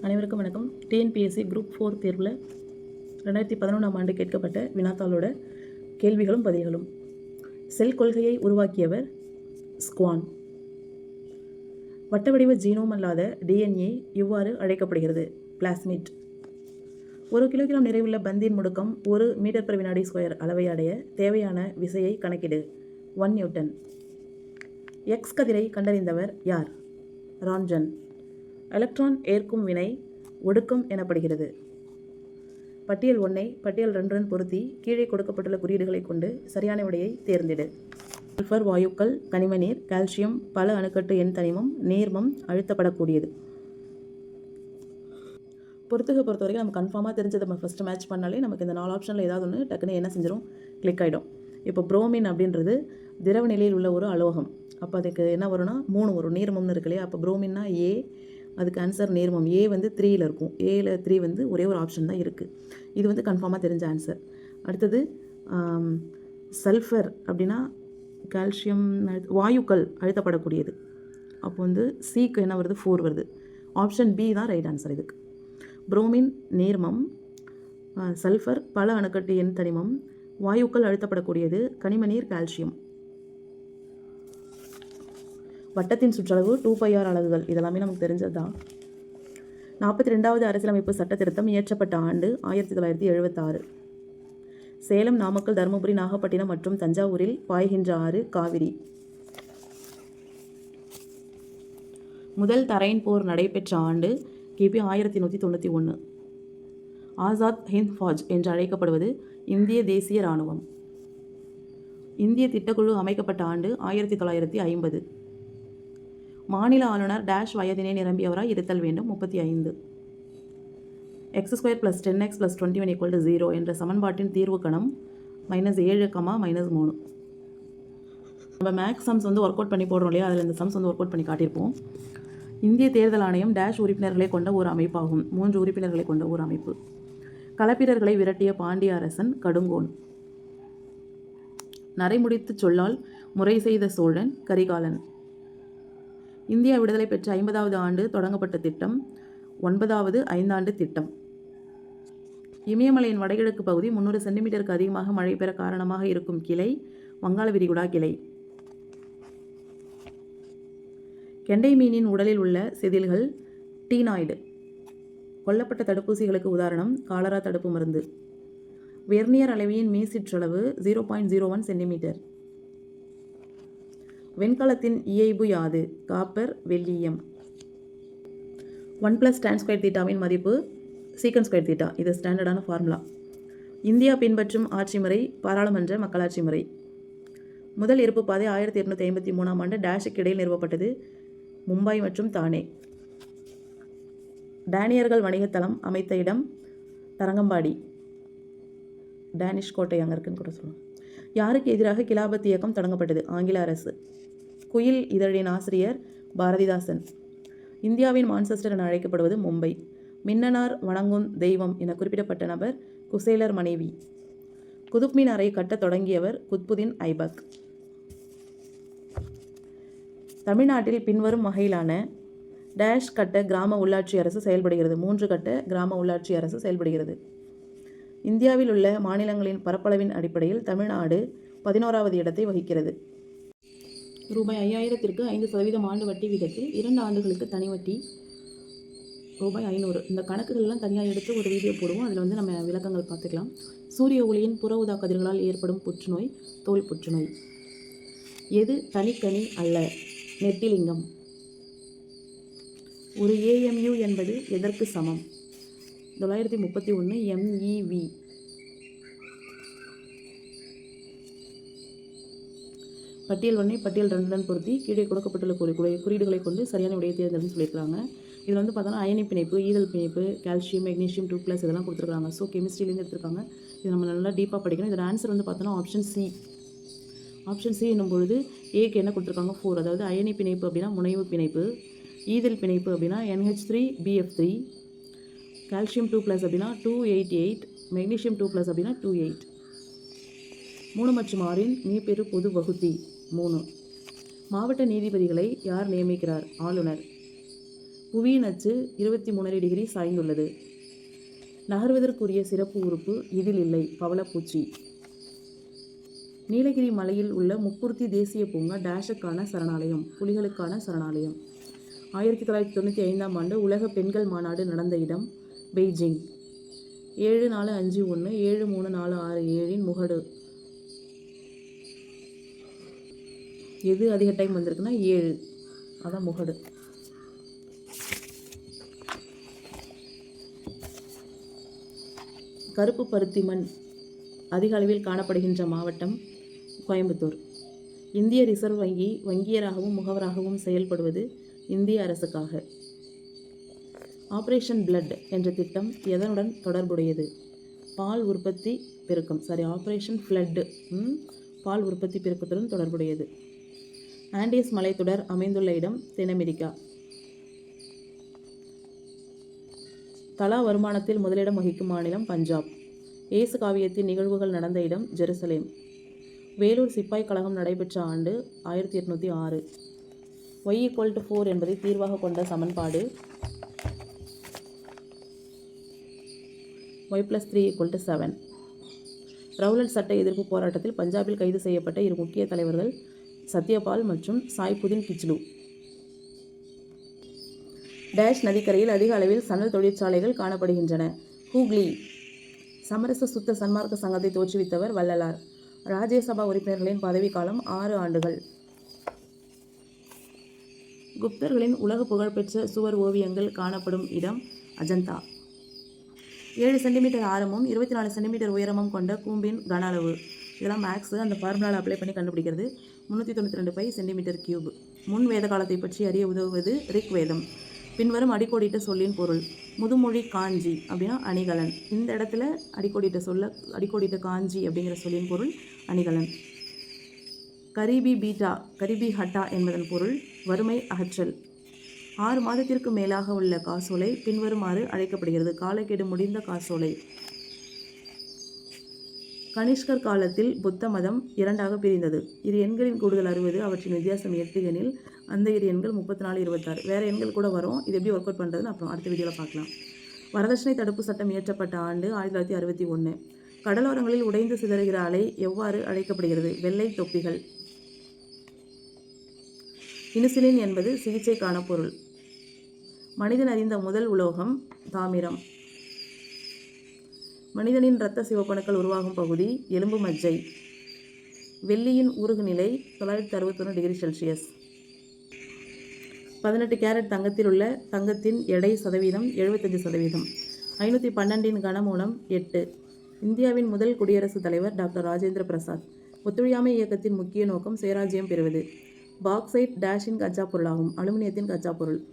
அனைவருக்கும் வணக்கம். TNPSC group four தேர்வில் ரெண்டாயிரத்தி பதினொன்றாம் ஆண்டு கேட்கப்பட்ட வினாத்தாளோட கேள்விகளும் பதில்களும். செல் கொள்கையை உருவாக்கியவர் ஸ்குவான். வட்டவடிவ ஜீனோம் அல்லாத டிஎன்ஏ இவ்வாறு அழைக்கப்படுகிறது? பிளாஸ்மிட். ஒரு கிலோகிராம் நிறைவுள்ள பந்தின் முடுக்கம் ஒரு மீட்டர் பர் வினாடி ஸ்கொயர் அளவை அடைய தேவையான விசையை கணக்கிடு. ஒன் நியூட்டன் எக்ஸ் கதிரை கண்டறிந்தவர் யார்? ராம்ஜன். எலக்ட்ரான் ஏற்கும் வினை ஒடுக்கம் எனப்படுகிறது. பட்டியல் ஒன்றை பட்டியல் ரெண்டுடன் பொருத்தி கீழே கொடுக்கப்பட்டுள்ள குறியீடுகளை கொண்டு சரியான விடையை தேர்ந்தெடு. சல்ஃபர் வாயுக்கள் கனிம நீர் கால்சியம் பல அணுக்கட்டு எண் தனிமம் நீர்மம் அழுத்தப்படக்கூடியது. பொறுத்துக பொறுத்த வரைக்கும் நம்ம கன்ஃபார்மாக தெரிஞ்சதை நம்ம ஃபஸ்ட்டு மேட்ச் பண்ணாலே நமக்கு இந்த நாலு ஆப்ஷனில் ஏதாவது ஒன்று டக்குன்னு என்ன செஞ்சிடும் கிளிக் ஆகிடும் இப்போ புரோமின் அப்படின்றது திரவ நிலையில் உள்ள ஒரு அலோகம் அப்போ அதுக்கு என்ன வரும்னா? மூணு வரும். நீர்மம்னு இருக்கு இல்லையா? அப்போ புரோமின்னா ஏ அதுக்கு ஆன்சர் நேர்மம் ஏ வந்து த்ரீயில் இருக்கும். ஏயில் த்ரீ வந்து ஒரே ஒரு ஆப்ஷன் தான் இருக்குது இது வந்து கன்ஃபார்மாக தெரிஞ்ச ஆன்சர் அடுத்தது சல்ஃபர் அப்படின்னா கால்சியம் வாயுக்கள் அழுத்தப்படக்கூடியது. அப்போ வந்து சிக்கு என்ன வருது? ஃபோர் வருது. ஆப்ஷன் பி தான் ரைட் ஆன்சர் இதுக்கு. புரோமின் நேர்மம் சல்ஃபர் பல அணுக்கட்டு எண் தனிமம். வாயுக்கள் அழுத்தப்படக்கூடியது. கனிம நீர் கால்சியம் வட்டத்தின் சுற்றளவு டூ பைஆர் அலகுகள். இதெல்லாமே நமக்கு தெரிஞ்சது தான் நாற்பத்தி ரெண்டாவது அரசியலமைப்பு சட்ட திருத்தம் இயற்றப்பட்ட ஆண்டு ஆயிரத்தி தொள்ளாயிரத்தி எழுபத்தாறு சேலம் நாமக்கல் தருமபுரி நாகப்பட்டினம் மற்றும் தஞ்சாவூரில் பாய்கின்ற ஆறு காவிரி. முதல் தரையின் போர் நடைபெற்ற ஆண்டு கிபி ஆயிரத்தி நூற்றி தொண்ணூற்றி ஒன்று ஆசாத் ஹிந்த் ஃபாஜ் என்று அழைக்கப்படுவது இந்திய தேசிய இராணுவம். இந்திய திட்டக்குழு அமைக்கப்பட்ட ஆண்டு ஆயிரத்தி தொள்ளாயிரத்தி ஐம்பது. மாநில ஆளுநர் டேஷ் வயதினை நிரம்பியவராக இருத்தல் வேண்டும். முப்பத்தி ஐந்து. X square plus ten x plus twenty one equal to zero என்ற சமன்பாட்டின் தீர்வு கணம் மைனஸ் ஏழு கமா மைனஸ் மூணு. நம்ம மேக்ஸ் சம்ஸ் வந்து ஒர்க் அவுட் பண்ணி போடுறோம் இல்லையா? அதில் இந்த சம்ஸ் வந்து ஒர்க் அவுட் பண்ணி காட்டியிருப்போம். இந்திய தேர்தல் ஆணையம் டேஷ் உறுப்பினர்களை கொண்ட ஒரு அமைப்பாகும். மூன்று உறுப்பினர்களை கொண்ட ஒரு அமைப்பு. களப்பிரர்களை விரட்டிய பாண்டிய அரசன் கடுங்கோன். நரைமுடித்துச் சொல்லால் முறை செய்த சோழன் கரிகாலன். இந்தியா விடுதலை பெற்ற ஐம்பதாவது ஆண்டு தொடங்கப்பட்ட திட்டம் ஒன்பதாவது ஐந்தாண்டு திட்டம். இமயமலையின் வடகிழக்கு பகுதி முந்நூறு சென்டிமீட்டருக்கு அதிகமாக மழை பெற காரணமாக இருக்கும் கிளை வங்காள விரிகுடா கிளை. கெண்டை மீனின் உடலில் உள்ள செதில்கள் டீனாய்டு. கொல்லப்பட்ட தடுப்பூசிகளுக்கு உதாரணம் காலரா தடுப்பு மருந்து. வெர்னியர் அளவியின் மீசிற்றளவு zero point zero one centimetre. வெண்கலத்தின் இயைபு யாது? காப்பர் வெள்ளியம். ஒன் ப்ளஸ் டேன் ஸ்கொயர் தீட்டாவின் மதிப்பு சீக்கன் ஸ்கொயர் தீட்டா இது ஸ்டாண்டர்டான ஃபார்முலா இந்தியா பின்பற்றும் ஆட்சி முறை பாராளுமன்ற மக்களாட்சி முறை. முதல் இருப்பு பாதை ஆயிரத்தி எட்நூற்றி ஐம்பத்தி மூணாம் ஆண்டு டேஷுக்கு இடையில் நிறுவப்பட்டது. மும்பை மற்றும் தானே. டேனியர்கள் வணிகத்தளம் அமைத்த இடம் தரங்கம்பாடி. டேனிஷ் கோட்டை அங்கே இருக்குன்னு கூட சொல்லுவோம் யாருக்கு எதிராக கிலாபத் இயக்கம் தொடங்கப்பட்டது? ஆங்கில அரசு. குயில் இதழின் ஆசிரியர் பாரதிதாசன். இந்தியாவின் மான்செஸ்டர் என அழைக்கப்படுவது மும்பை. மின்னனார் வணங்கும் தெய்வம் என குறிப்பிடப்பட்ட நபர் குசேலர் மனைவி. குதுப் மினாரை கட்டத் தொடங்கியவர் குத்புதீன் ஐபக். தமிழ்நாட்டில் பின்வரும் வகையிலான டேஷ் கட்ட கிராம உள்ளாட்சி அரசு செயல்படுகிறது. மூன்று கட்ட கிராம உள்ளாட்சி அரசு செயல்படுகிறது. இந்தியாவில் உள்ள மாநிலங்களின் பரப்பளவின் அடிப்படையில் தமிழ்நாடு பதினோராவது இடத்தை வகிக்கிறது. ரூபாய் ஐயாயிரத்திற்கு ஐந்து சதவீதம் ஆண்டு வட்டி வீதத்தில் இரண்டு ஆண்டுகளுக்கு தனி வட்டி ரூபாய் ஐநூறு. இந்த கணக்குகள்லாம் தனியாக எடுத்து ஒரு வீடியோ போடுவோம். அதில் வந்து நம்ம விளக்கங்கள் பார்த்துக்கலாம். சூரிய ஒளியின் புற ஊதா கதிர்களால் ஏற்படும் புற்றுநோய் தோல் புற்றுநோய். எது தனித்தனி அல்ல? நெட்டிலிங்கம் ஒரு ஏஎம்யூ என்பது எதற்கு சமம்? தொள்ளாயிரத்தி முப்பத்தி ஒன்று எம்இவி பட்டியல் ஒன்றை பட்டியல் ரெண்டுடன் பொருத்தி கீழே கொடுக்கப்பட்டுள்ள குறி குறியீடுகளை கொண்டு சரியான விடையை தேர்ந்தெடுத்து சொல்லியிருக்காங்க இதில் வந்து பார்த்தோன்னா அயனி பிணைப்பு ஈதல் பிணைப்பு கால்சியம் மெக்னீஷியம் டூ ப்ளஸ் இதெல்லாம் கொடுத்துருக்காங்க. ஸோ கெமிஸ்ட்ரிலேருந்து எடுத்துருக்காங்க. இது நம்ம நல்லா டீப்பாக படிக்கணும். இதோட ஆன்சர் வந்து பார்த்தோன்னா ஆப்ஷன் சி ஆப்ஷன் சி என்னும் பொழுது ஏக்கு என்ன கொடுத்துருக்காங்க? ஃபோர் அதாவது அயனி பிணைப்பு அப்படின்னா முனைவு பிணைப்பு ஈதல் பிணைப்பு அப்படின்னா NH three BF three calcium two plus அப்படின்னா two eight eight magnesium two plus அப்படின்னா டூ எயிட் மூணு மற்றும் ஆறின் மீப்பெரு பொது வகுதி மூணு. மாவட்ட நீதிபதிகளை யார் நியமிக்கிறார்? ஆளுநர். புவியின் அச்சு இருபத்தி மூணரை டிகிரி சாய்ந்துள்ளது. நகர்வதற்குரிய சிறப்பு உறுப்பு இதில் இல்லை பவளப்பூச்சி. நீலகிரி மலையில் உள்ள முக்குர்த்தி தேசிய பூங்கா டேஷுக்கான சரணாலயம் புலிகளுக்கான சரணாலயம். ஆயிரத்தி தொள்ளாயிரத்தி தொண்ணூற்றி ஐந்தாம் ஆண்டு உலக பெண்கள் மாநாடு நடந்த இடம் பெய்ஜிங். ஏழு நாலு அஞ்சு ஒன்று ஏழு மூணு நாலு ஆறு ஏழின் முகடு. எது அதிக டைம் வந்திருக்குன்னா ஏழு. அதான் முகடு. கருப்பு பருத்தி மண் அதிக அளவில் காணப்படுகின்ற மாவட்டம் கோயம்புத்தூர். இந்திய ரிசர்வ் வங்கி வங்கியராகவும் முகவராகவும் செயல்படுவது இந்திய அரசுக்காக. ஆப்ரேஷன் பிளட் என்ற திட்டம் எதனுடன் தொடர்புடையது? பால் உற்பத்தி பெருக்கம். சாரி ஆப்ரேஷன் ஃப்ளட்டு பால் உற்பத்தி பெருக்கத்துடன் தொடர்புடையது. ஆண்டீஸ் மலைத்தொடர் அமைந்துள்ள இடம் தென் அமெரிக்கா தலா வருமானத்தில் முதலிடம் வகிக்கும் மாநிலம் பஞ்சாப். இயேசு காவியத்தின் நிகழ்வுகள் நடந்த இடம் ஜெருசலேம். வேலூர் சிப்பாய் கழகம் நடைபெற்ற ஆண்டு ஆயிரத்தி எட்நூற்றி ஆறு. ஒய் ஈக்குவல் டு ஃபோர் என்பதை தீர்வாக கொண்ட சமன்பாடு y plus three equal to seven Rowlatt சட்ட எதிர்ப்பு போராட்டத்தில் பஞ்சாபில் கைது செய்யப்பட்ட இரு முக்கிய தலைவர்கள் சத்யபால் மற்றும் சாய்புதீன் கிச்லு டேஷ் நதிக்கரையில் அதிக அளவில் சணல் தொழிற்சாலைகள் காணப்படுகின்றன. ஹூக்ளி சமரச சுத்த சன்மார்க்க சங்கத்தை தோற்றுவித்தவர் வள்ளலார். ராஜ்யசபா உறுப்பினர்களின் பதவிக்காலம் ஆறு ஆண்டுகள். குப்தர்களின் உலக புகழ்பெற்ற சுவர் ஓவியங்கள் காணப்படும் இடம் அஜந்தா. ஏழு சென்டிமீட்டர் ஆரமும் இருபத்தி நாலு சென்டிமீட்டர் உயரமும் கொண்ட கூம்பின் கன அளவு. இதெல்லாம் மேக்ஸு அந்த ஃபார்முலாவில் அப்ளை பண்ணி கண்டுபிடிக்கிறது. முந்நூற்றி தொண்ணூற்றி ரெண்டு பை சென்டிமீட்டர் கியூப் முன் வேத காலத்தை பற்றி அறிய உதவுவது ரிக் வேதம். பின்வரும் அடிக்கோடிட்ட சொல்லின் பொருள் முதுமொழி காஞ்சி அப்படின்னா அணிகலன். இந்த இடத்துல அடிக்கோடிட்ட சொல்ல அடிக்கோடிட்ட காஞ்சி அப்படிங்கிற சொல்லின் பொருள் அணிகலன். கரிபி பீட்டா கரிபி ஹட்டா என்பதன் பொருள் வறுமை அகற்றல். ஆறு மாதத்திற்கு மேலாக உள்ள காசோலை பின்வருமாறு அழைக்கப்படுகிறது. காலக்கெடு முடிந்த காசோலை. கனிஷ்கர் காலத்தில் புத்த மதம் இரண்டாக பிரிந்தது. இரு எண்களின் கூடுதல் அறுபது அவற்றின் வித்தியாசம் எட்டு எனில் அந்த இரு எண்கள் முப்பத்தி நாலு இருபத்தாறு. வேறு எண்கள் கூட வரும். இது எப்படி ஒர்க் அவுட் பண்ணுறதுன்னு அப்புறம் அடுத்த வீடியோவில் பார்க்கலாம். வரதட்சணை தடுப்பு சட்டம் இயற்றப்பட்ட ஆண்டு ஆயிரத்தி தொள்ளாயிரத்தி அறுபத்தி ஒன்று கடலோரங்களில் உடைந்து சிதறுகிற அலை எவ்வாறு அழைக்கப்படுகிறது? வெள்ளை தொப்பிகள். இனிசிலின் என்பது சிகிச்சைக்கான பொருள். மனிதன் அறிந்த முதல் உலோகம் தாமிரம். மனிதனின் இரத்த சிவப்பணுக்கள் உருவாகும் பகுதி எலும்பு மஜ்ஜை. வெள்ளியின் ஊறுகுநிலை தொள்ளாயிரத்தி அறுபத்தொன்று டிகிரி செல்சியஸ். பதினெட்டு கேரட் தங்கத்தில் உள்ள தங்கத்தின் எடை சதவீதம் எழுபத்தஞ்சு சதவீதம். ஐநூற்றி பன்னெண்டின் கனமூலம் எட்டு. இந்தியாவின் முதல் குடியரசுத் தலைவர் டாக்டர் ராஜேந்திர பிரசாத். ஒத்துழையாமை இயக்கத்தின் முக்கிய நோக்கம் சுயராஜ்யம் பெறுவது. பாக்சைட் டேஷின் கச்சா பொருளாகும். அலுமினியத்தின் கச்சா பொருள்.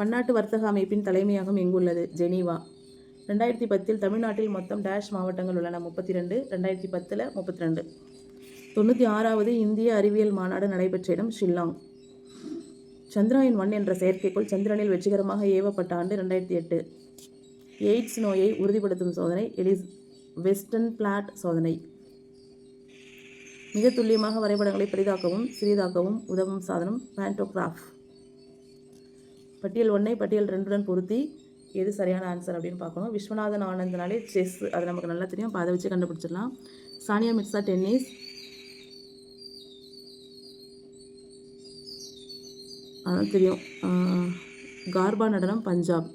பன்னாட்டு வர்த்தக அமைப்பின் தலைமையகம் எங்குள்ளது? ஜெனீவா. ரெண்டாயிரத்தி பத்தில் தமிழ்நாட்டில் மொத்தம் டேஷ் மாவட்டங்கள் உள்ளன. முப்பத்தி ரெண்டு ரெண்டாயிரத்தி பத்தில் முப்பத்தி ரெண்டு தொண்ணூற்றி ஆறாவது இந்திய அறிவியல் மாநாடு நடைபெற்ற இடம் ஷில்லாங். சந்திராயன் ஒன் என்ற செயற்கைக்கோள் சந்திரனில் வெற்றிகரமாக ஏவப்பட்ட ஆண்டு ரெண்டாயிரத்தி எட்டு. எய்ட்ஸ் நோயை உறுதிப்படுத்தும் சோதனை எலிஸ் வெஸ்டர்ன் பிளாட் சோதனை. மிக துல்லியமாக வரைபடங்களை பெரிதாக்கவும் சிறிதாக்கவும் உதவும் சாதனம் பேண்டோகிராஃப். பட்டியல் ஒன்றை பட்டியல் ரெண்டுடன் பொருத்தி எது சரியான ஆன்சர் அப்படின்னு பார்க்கணும். விஸ்வநாதன் ஆனந்தனாலே செஸ் அது நமக்கு நல்லா தெரியும். அதை வச்சு கண்டுபிடிச்சிடலாம். சானியா மிர்சா டென்னிஸ். அதான் தெரியும். கார்பா நடனம் பஞ்சாப்.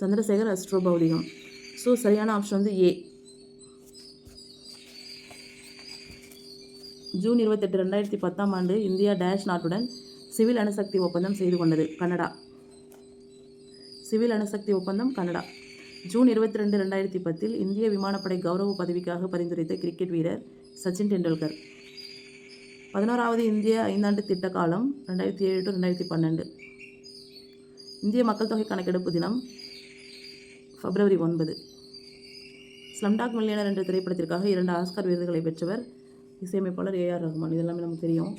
சந்திரசேகர் அஸ்ட்ரோ பௌதிகம். ஸோ சரியான ஆப்ஷன் வந்து ஏ ஜூன் இருபத்தெட்டு ரெண்டாயிரத்தி பத்தாம் ஆண்டு இந்தியா டேஷ் நாட்டுடன் சிவில் அணுசக்தி ஒப்பந்தம் செய்து கொண்டது கனடா. சிவில் அணுசக்தி ஒப்பந்தம் கனடா. ஜூன் இருபத்தி ரெண்டு ரெண்டாயிரத்தி பத்தில் இந்திய விமானப்படை கௌரவ பதவிக்காக பரிந்துரைத்த கிரிக்கெட் வீரர் சச்சின் டெண்டுல்கர். பதினோராவது இந்திய ஐந்தாண்டு திட்ட காலம் ரெண்டாயிரத்தி ஏழு டு ரெண்டாயிரத்தி பன்னெண்டு. இந்திய மக்கள் தொகை கணக்கெடுப்பு தினம் பிப்ரவரி ஒன்பது. ஸ்லம்டாக் மில்லியனர் என்ற திரைப்படத்திற்காக இரண்டு ஆஸ்கார் விருதுகளை பெற்றவர் இசையமைப்பாளர் ஏஆர் ரஹ்மான் இதெல்லாமே நமக்கு தெரியும்.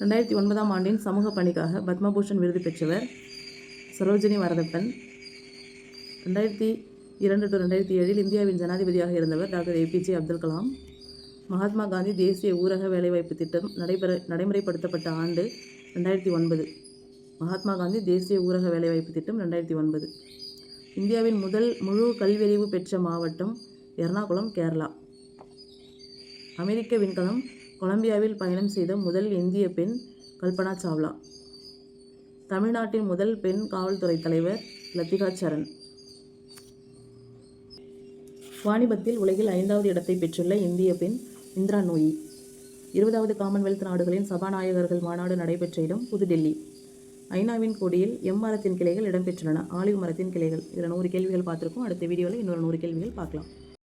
ரெண்டாயிரத்தி ஒன்பதாம் ஆண்டின் சமூக பணிக்காக பத்மபூஷன் விருது பெற்றவர் சரோஜினி வரதப்பன். ரெண்டாயிரத்தி இரண்டு டு ரெண்டாயிரத்தி ஏழில் இந்தியாவின் ஜனாதிபதியாக இருந்தவர் டாக்டர் ஏபிஜே அப்துல் கலாம். மகாத்மா காந்தி தேசிய ஊரக வேலைவாய்ப்பு திட்டம் நடைபெற நடைமுறைப்படுத்தப்பட்ட ஆண்டு ரெண்டாயிரத்தி ஒன்பது. மகாத்மா காந்தி தேசிய ஊரக வேலைவாய்ப்பு திட்டம் ரெண்டாயிரத்தி ஒன்பது. இந்தியாவின் முதல் முழு கல்வியறிவு பெற்ற மாவட்டம் எர்ணாகுளம் கேரளா. அமெரிக்க விண்கலம் கொலம்பியாவில் பயணம் செய்த முதல் இந்திய பெண் கல்பனா சாவ்லா. தமிழ்நாட்டின் முதல் பெண் காவல்துறை தலைவர் லத்திகா சரண். வாணிபத்தில் உலகில் ஐந்தாவது இடத்தை பெற்றுள்ள இந்திய பெண் இந்திரா நூயி. இருபதாவது காமன்வெல்த் நாடுகளின் சபாநாயகர்கள் மாநாடு நடைபெற்ற இடம் புதுடெல்லி. ஐநாவின் கொடியில் எம் மரத்தின் கிளைகள் இடம்பெற்றுள்ளன. ஆலிவ் மரத்தின் கிளைகள். இதில் நூறு கேள்விகள் பார்த்துருக்கோம். அடுத்த வீடியோவில் இன்னொரு நூறு கேள்விகள் பார்க்கலாம்.